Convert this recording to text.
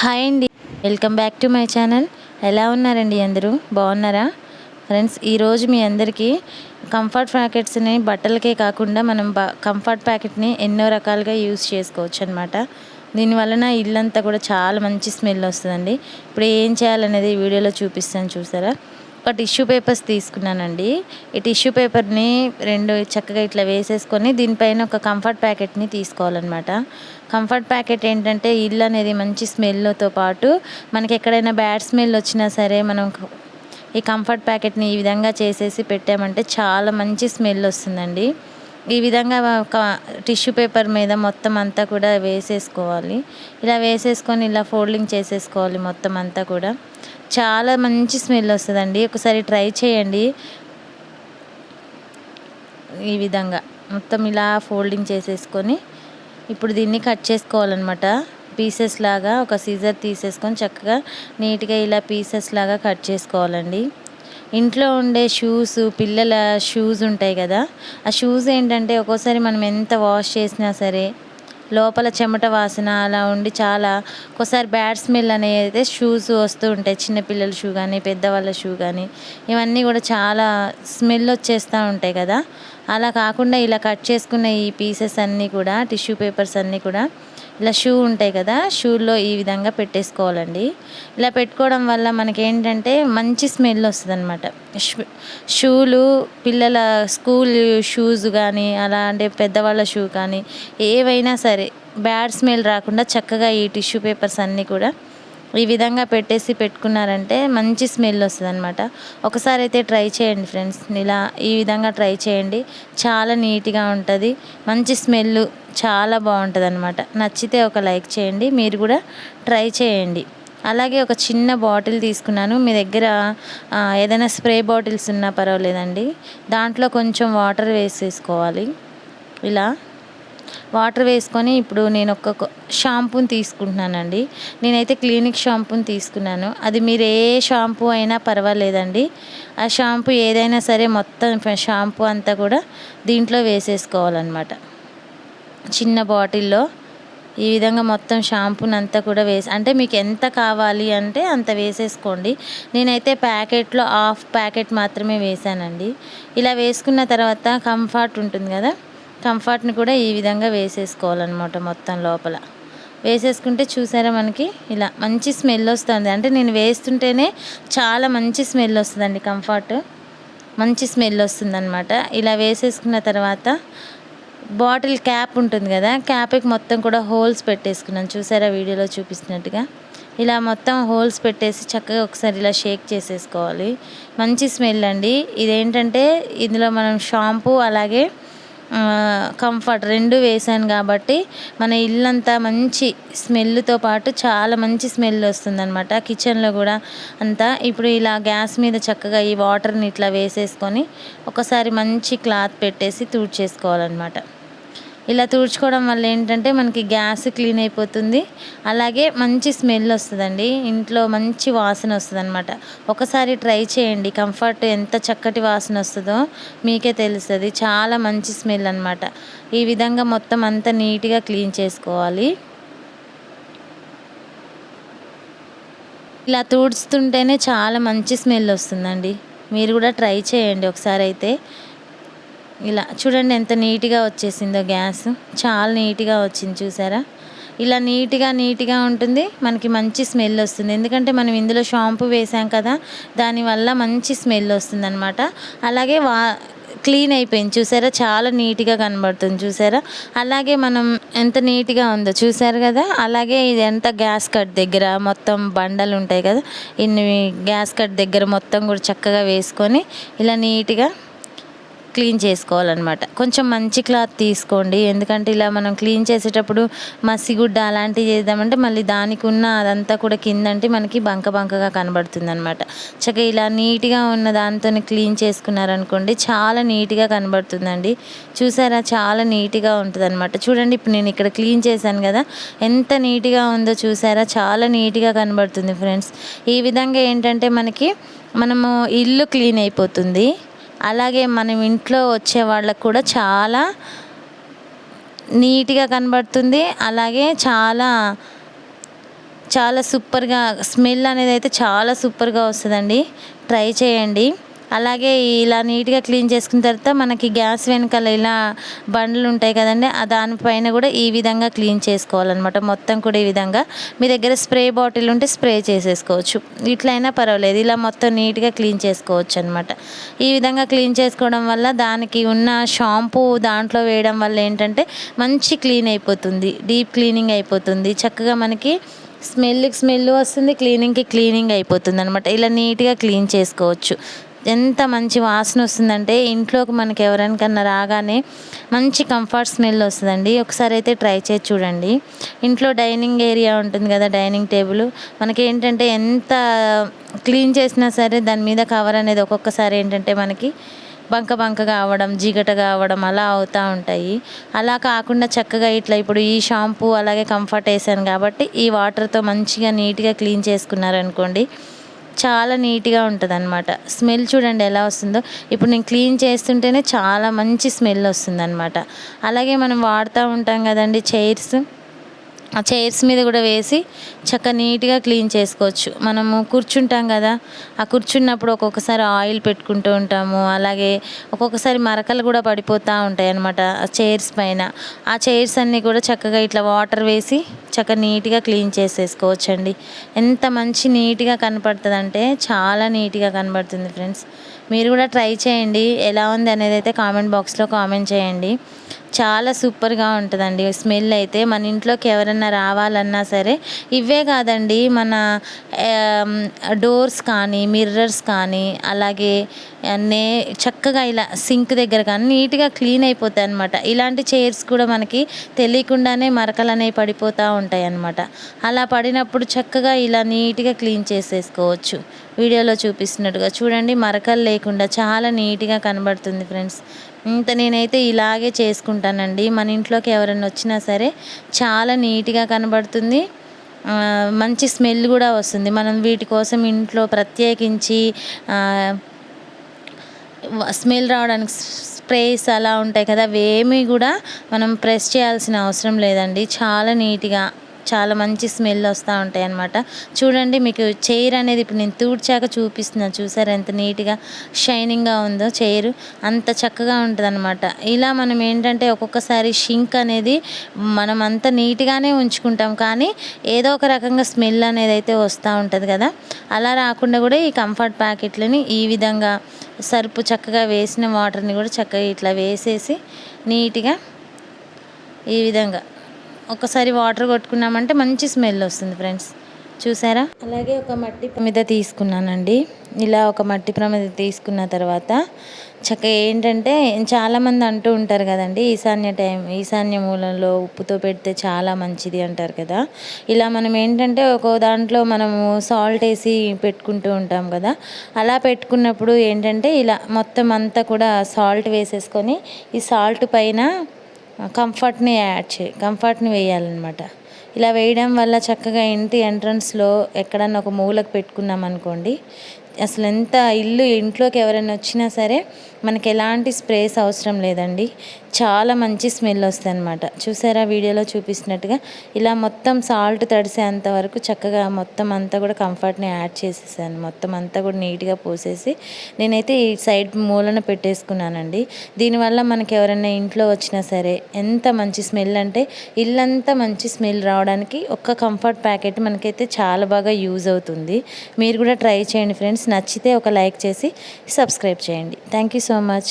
Hi అండి. Welcome back to my channel. ఎలా ఉన్నారండి అందరూ? బాగున్నారా? ఫ్రెండ్స్ ఈరోజు మీ అందరికీ కంఫర్ట్ ప్యాకెట్స్ని బట్టలకే కాకుండా మనం కంఫర్ట్ ప్యాకెట్ని ఎన్నో రకాలుగా యూస్ చేసుకోవచ్చు అనమాట దీనివలన ఇల్లంతా కూడా చాలా మంచి స్మెల్ వస్తుందండి. ఇప్పుడు ఏం చేయాలనేది వీడియోలో చూపిస్తాను చూసారా? ఒక టిష్యూ పేపర్స్ తీసుకున్నానండి. ఈ టిష్యూ పేపర్ని రెండు చక్కగా ఇట్లా వేసేసుకొని దీనిపైన ఒక కంఫర్ట్ ప్యాకెట్ని తీసుకోవాలన్నమాట. కంఫర్ట్ ప్యాకెట్ ఏంటంటే ఇల్లు అనేది మంచి స్మెల్తో పాటు మనకి ఎక్కడైనా బ్యాడ్ స్మెల్ వచ్చినా సరే మనం ఈ కంఫర్ట్ ప్యాకెట్ని ఈ విధంగా చేసేసి పెట్టామంటే చాలా మంచి స్మెల్ వస్తుందండి. ఈ విధంగా ఒక టిష్యూ పేపర్ మీద మొత్తం అంతా కూడా వేసేసుకోవాలి. ఇలా వేసేసుకొని ఇలా ఫోల్డింగ్ చేసేసుకోవాలి మొత్తం అంతా కూడా. చాలా మంచి స్మెల్ వస్తుందండి. ఒకసారి ట్రై చేయండి. ఈ విధంగా మొత్తం ఇలా ఫోల్డింగ్ చేసేసుకొని ఇప్పుడు దీన్ని కట్ చేసుకోవాలన్నమాట. పీసెస్ లాగా ఒక సీజర్ తీసేసుకొని చక్కగా నీట్గా ఇలా పీసెస్ లాగా కట్ చేసుకోవాలండి. ఇంట్లో ఉండే షూస్ పిల్లల షూస్ ఉంటాయి కదా. ఆ షూస్ ఏంటంటే ఒక్కోసారి మనం ఎంత వాష్ చేసినా సరే లోపల చెమట వాసన అలా ఉండి చాలా ఒక్కోసారి బ్యాడ్ స్మెల్ అనేది అయితే షూస్ వస్తూ ఉంటాయి. చిన్నపిల్లల షూ కానీ పెద్దవాళ్ళ షూ కానీ ఇవన్నీ కూడా చాలా స్మెల్ వచ్చేస్తూ ఉంటాయి కదా. అలా కాకుండా ఇలా కట్ చేసుకున్న ఈ పీసెస్ అన్నీ కూడా టిష్యూ పేపర్స్ అన్నీ కూడా ఇలా షూ ఉంటాయి కదా షూల్లో ఈ విధంగా పెట్టేసుకోవాలండి. ఇలా పెట్టుకోవడం వల్ల మనకేంటంటే మంచి స్మెల్ వస్తుంది అనమాట షూలు పిల్లల స్కూల్ షూస్ కానీ అలా అంటే పెద్దవాళ్ళ షూ కానీ ఏవైనా సరే బ్యాడ్ స్మెల్ రాకుండా చక్కగా ఈ టిష్యూ పేపర్స్ అన్నీ కూడా ఈ విధంగా పెట్టేసి పెట్టుకున్నారంటే మంచి స్మెల్ వస్తుంది అనమాట ఒకసారి అయితే ట్రై చేయండి ఫ్రెండ్స్. ఇలా ఈ విధంగా ట్రై చేయండి. చాలా నీట్గా ఉంటుంది. మంచి స్మెల్ చాలా బాగుంటుంది అనమాట నచ్చితే ఒక లైక్ చేయండి. మీరు కూడా ట్రై చేయండి. అలాగే ఒక చిన్న బాటిల్ తీసుకున్నాను. మీ దగ్గర ఏదైనా స్ప్రే బాటిల్స్ ఉన్నా పర్వాలేదండి. దాంట్లో కొంచెం వాటర్ వేసేసుకోవాలి. ఇలా. వాటర్ వేసుకొని ఇప్పుడు నేను ఒక షాంపూని తీసుకుంటున్నానండి. నేనైతే క్లినిక్ షాంపూని తీసుకున్నాను. అది మీరు ఏ షాంపూ అయినా పర్వాలేదండి. ఆ షాంపూ ఏదైనా సరే మొత్తం షాంపూ అంతా కూడా దీంట్లో వేసేసుకోవాలన్నమాట. చిన్న బాటిల్లో ఈ విధంగా మొత్తం షాంపూని అంతా కూడా వేసి అంటే మీకు ఎంత కావాలి అంటే అంత వేసేసుకోండి. నేనైతే ప్యాకెట్లో హాఫ్ ప్యాకెట్ మాత్రమే వేసానండి. ఇలా వేసుకున్న తర్వాత కంఫర్ట్ ఉంటుంది కదా? కంఫర్ట్ని కూడా ఈ విధంగా వేసేసుకోవాలన్నమాట మొత్తం లోపల. వేసేసుకుంటే చూసారా మనకి? ఇలా మంచి స్మెల్ వస్తుంది. అంటే నేను వేస్తుంటేనే చాలా మంచి స్మెల్ వస్తుందండి కంఫర్ట్. మంచి స్మెల్ వస్తుందన్నమాట. ఇలా వేసేసుకున్న తర్వాత బాటిల్ క్యాప్ ఉంటుంది కదా క్యాప్కి మొత్తం కూడా హోల్స్ పెట్టేసుకున్నాను చూసారా వీడియోలో చూపిస్తున్నట్టుగా? ఇలా మొత్తం హోల్స్ పెట్టేసి చక్కగా ఒకసారి ఇలా షేక్ చేసేసుకోవాలి. మంచి స్మెల్ అండి. ఇదేంటంటే ఇందులో మనం షాంపూ అలాగే కంఫర్ట్ రెండు వేసాను కాబట్టి మన ఇల్లంతా మంచి స్మెల్తో పాటు చాలా మంచి స్మెల్ వస్తుందన్నమాట. కిచెన్లో కూడా అంతా ఇప్పుడు ఇలా గ్యాస్ మీద చక్కగా ఈ వాటర్ని ఇట్లా వేసేసుకొని ఒకసారి మంచి క్లాత్ పెట్టేసి తుడిచేసుకోవాలన్నమాట. ఇలా తుడుచుకోవడం వల్ల ఏంటంటే మనకి గ్యాస్ క్లీన్ అయిపోతుంది. అలాగే మంచి స్మెల్ వస్తుందండి. ఇంట్లో మంచి వాసన వస్తుంది అనమాట ఒకసారి ట్రై చేయండి. కంఫర్ట్ ఎంత చక్కటి వాసన వస్తుందో మీకే తెలుస్తుంది. చాలా మంచి స్మెల్ అనమాట ఈ విధంగా మొత్తం అంతా నీట్గా క్లీన్ చేసుకోవాలి. ఇలా తుడుస్తుంటేనే చాలా మంచి స్మెల్ వస్తుందండి. మీరు కూడా ట్రై చేయండి ఒకసారి అయితే. ఇలా చూడండి ఎంత నీట్గా వచ్చేసిందో గ్యాస్. చాలా నీట్గా వచ్చింది చూసారా? ఇలా నీట్గా నీట్గా ఉంటుంది. మనకి మంచి స్మెల్ వస్తుంది. ఎందుకంటే మనం ఇందులో షాంపూ వేసాం కదా దానివల్ల మంచి స్మెల్ వస్తుంది అనమాట అలాగే వా క్లీన్ అయిపోయింది. చూసారా? చాలా నీట్గా కనబడుతుంది. చూసారా? అలాగే మనం ఎంత నీట్గా ఉందో చూసారు కదా? అలాగే ఇది ఎంత గ్యాస్ కట్ దగ్గర మొత్తం బండలు ఉంటాయి కదా ఇన్ని గ్యాస్ కట్ దగ్గర మొత్తం కూడా చక్కగా వేసుకొని ఇలా నీట్గా క్లీన్ చేసుకోవాలన్నమాట. కొంచెం మంచి క్లాత్ తీసుకోండి. ఎందుకంటే ఇలా మనం క్లీన్ చేసేటప్పుడు మసిగుడ్డ అలాంటివి చేద్దామంటే మళ్ళీ దానికి ఉన్న అదంతా కూడా కిందంటే మనకి బంక బంకగా కనబడుతుంది అనమాట చక్కగా ఇలా నీట్గా ఉన్న దాంతో క్లీన్ చేసుకున్నారనుకోండి చాలా నీట్గా కనబడుతుందండి. చూసారా? చాలా నీట్గా ఉంటుంది అనమాట చూడండి ఇప్పుడు నేను ఇక్కడ క్లీన్ చేశాను కదా. ఎంత నీట్గా ఉందో చూసారా? చాలా నీట్గా కనబడుతుంది ఫ్రెండ్స్. ఈ విధంగా ఏంటంటే మనకి మనము ఇల్లు క్లీన్ అయిపోతుంది. అలాగే మనం ఇంట్లో వచ్చే వాళ్ళకు కూడా చాలా నీట్గా కనబడుతుంది. అలాగే చాలా చాలా సూపర్గా స్మెల్ అనేది అయితే చాలా సూపర్గా వస్తుందండి. ట్రై చేయండి. అలాగే ఇలా నీట్గా క్లీన్ చేసుకున్న తర్వాత మనకి గ్యాస్ వెనకాల ఇలా బండ్లు ఉంటాయి కదండి ఆ దానిపైన కూడా ఈ విధంగా క్లీన్ చేసుకోవాలన్నమాట. మొత్తం కూడా ఈ విధంగా. మీ దగ్గర స్ప్రే బాటిల్ ఉంటే స్ప్రే చేసేసుకోవచ్చు. ఇట్లయినా పర్వాలేదు. ఇలా మొత్తం నీట్గా క్లీన్ చేసుకోవచ్చు అనమాట ఈ విధంగా క్లీన్ చేసుకోవడం వల్ల దానికి ఉన్న షాంపూ దాంట్లో వేయడం వల్ల ఏంటంటే మంచి క్లీన్ అయిపోతుంది. డీప్ క్లీనింగ్ అయిపోతుంది. చక్కగా మనకి స్మెల్కి స్మెల్ వస్తుంది క్లీనింగ్కి క్లీనింగ్ అయిపోతుంది అనమాట ఇలా నీట్గా క్లీన్ చేసుకోవచ్చు. ఎంత మంచి వాసన వస్తుందంటే ఇంట్లోకి మనకి ఎవరికన్నా రాగానే మంచి కంఫర్ట్ స్మెల్ వస్తుందండి. ఒకసారి అయితే ట్రై చేసి చూడండి. ఇంట్లో డైనింగ్ ఏరియా ఉంటుంది కదా డైనింగ్ టేబుల్ మనకి ఏంటంటే ఎంత క్లీన్ చేసినా సరే దాని మీద కవర్ అనేది ఒక్కొక్కసారి ఏంటంటే మనకి బంక బంకగా అవడం జిగటగా అవడం అలా అవుతూ ఉంటాయి. అలా కాకుండా చక్కగా ఇట్లా ఇప్పుడు ఈ షాంపూ అలాగే కంఫర్ట్ వేసాను కాబట్టి ఈ వాటర్తో మంచిగా నీట్గా క్లీన్ చేసుకున్నారనుకోండి చాలా నీట్గా ఉంటుంది అనమాట స్మెల్ చూడండి ఎలా వస్తుందో. ఇప్పుడు నేను క్లీన్ చేస్తుంటేనే చాలా మంచి స్మెల్ వస్తుంది అనమాట అలాగే మనం వాడుతూ ఉంటాం కదండి చైర్స్. ఆ చైర్స్ మీద కూడా వేసి చక్క నీట్గా క్లీన్ చేసుకోవచ్చు. మనము కూర్చుంటాం కదా ఆ కూర్చున్నప్పుడు ఒక్కొక్కసారి ఆయిల్ పెట్టుకుంటూ ఉంటాము. అలాగే ఒక్కొక్కసారి మరకలు కూడా పడిపోతూ ఉంటాయి అన్నమాట ఆ చైర్స్ పైన. ఆ చైర్స్ అన్నీ కూడా చక్కగా ఇట్లా వాటర్ వేసి చక్క నీట్గా క్లీన్ చేసేసుకోవచ్చు అండి ఎంత మంచి నీట్గా కనపడుతుందంటే చాలా నీట్గా కనబడుతుంది ఫ్రెండ్స్. మీరు కూడా ట్రై చేయండి. ఎలా ఉంది అనేది అయితే కామెంట్ బాక్స్లో కామెంట్ చేయండి. చాలా సూపర్గా ఉంటుందండి. స్మెల్ అయితే మన ఇంట్లోకి ఎవరన్నా రావాలన్నా సరే ఇవే కాదండి. మన డోర్స్ కానీ మిర్రర్స్ కానీ అలాగే నే చక్కగా ఇలా సింక్ దగ్గర కానీ నీట్గా క్లీన్ అయిపోతాయి అనమాట ఇలాంటి చైర్స్ కూడా మనకి తెలియకుండానే మరకలు అనేవి పడిపోతూ ఉంటాయి అన్నమాట. అలా పడినప్పుడు చక్కగా ఇలా నీట్గా క్లీన్ చేసేసుకోవచ్చు. వీడియోలో చూపిస్తున్నట్టుగా చూడండి మరకలు లేకుండా చాలా నీట్గా కనబడుతుంది ఫ్రెండ్స్. ఇంత నేనైతే ఇలాగే చేసుకుంటానండి. మన ఇంట్లోకి ఎవరైనా వచ్చినా సరే చాలా నీట్గా కనబడుతుంది. మంచి స్మెల్ కూడా వస్తుంది. మనం వీటి కోసం ఇంట్లో ప్రత్యేకించి స్మెల్ రావడానికి స్ప్రేస్ అలా ఉంటాయి కదా అవేమీ కూడా మనం ప్రెస్ చేయాల్సిన అవసరం లేదండి. చాలా నీట్గా చాలా మంచి స్మెల్ వస్తూ ఉంటాయి అనమాట చూడండి మీకు చైర్ అనేది ఇప్పుడు నేను తూడ్చాక చూపిస్తున్నాను చూసారు ఎంత నీట్గా షైనింగ్గా ఉందో చైర్. అంత చక్కగా ఉంటుంది అనమాట ఇలా మనం ఏంటంటే ఒక్కొక్కసారి షింక్ అనేది మనం అంత నీట్గానే ఉంచుకుంటాం. కానీ ఏదో ఒక రకంగా స్మెల్ అనేది అయితే వస్తూ ఉంటుంది కదా. అలా రాకుండా కూడా ఈ కంఫర్ట్ ప్యాకెట్లని ఈ విధంగా సరుపు చక్కగా వేసిన వాటర్ని కూడా చక్కగా ఇట్లా వేసేసి నీట్గా ఈ విధంగా ఒకసారి వాటర్ కొట్టుకున్నామంటే మంచి స్మెల్ వస్తుంది ఫ్రెండ్స్. చూసారా? అలాగే ఒక మట్టి ప్రమిద తీసుకున్నానండి. ఇలా ఒక మట్టి ప్రమిద తీసుకున్న తర్వాత చక్కగా ఏంటంటే చాలామంది అంటూ ఉంటారు కదండి ఈశాన్య టైం ఈశాన్య మూలంలో ఉప్పుతో పెడితే చాలా మంచిది అంటారు కదా. ఇలా మనం ఏంటంటే ఒక దాంట్లో మనము సాల్ట్ వేసి పెట్టుకుంటూ ఉంటాం కదా. అలా పెట్టుకున్నప్పుడు ఏంటంటే ఇలా మొత్తం అంతా కూడా సాల్ట్ వేసేసుకొని ఈ సాల్ట్ పైన కంఫర్ట్ని యాడ్ చేయి కంఫర్ట్ని వేయాలన్నమాట. ఇలా వేయడం వల్ల చక్కగా ఇంటి ఎంట్రన్స్లో ఎక్కడన్నా ఒక మూలకు పెట్టుకున్నాం అనుకోండి అసలు ఎంత ఇల్లు ఇంట్లోకి ఎవరైనా వచ్చినా సరే మనకి ఎలాంటి స్ప్రేస్ అవసరం లేదండి. చాలా మంచి స్మెల్ వస్తుంది అనమాట చూసారా? వీడియోలో చూపిస్తున్నట్టుగా ఇలా మొత్తం సాల్ట్ తడిసేంత వరకు చక్కగా మొత్తం అంతా కూడా కంఫర్ట్ని యాడ్ చేసేసాను. మొత్తం అంతా కూడా నీట్గా పోసేసి నేనైతే ఈ సైడ్ మూలన పెట్టేసుకున్నానండి. దీనివల్ల మనకి ఎవరైనా ఇంట్లో వచ్చినా సరే ఎంత మంచి స్మెల్ అంటే ఇల్లంతా మంచి స్మెల్ రావడానికి ఒక్క కంఫర్ట్ ప్యాకెట్ మనకైతే చాలా బాగా యూజ్ అవుతుంది. మీరు కూడా ట్రై చేయండి ఫ్రెండ్స్. నచ్చితే ఒక లైక్ చేసి సబ్స్క్రైబ్ చేయండి. Thank you so much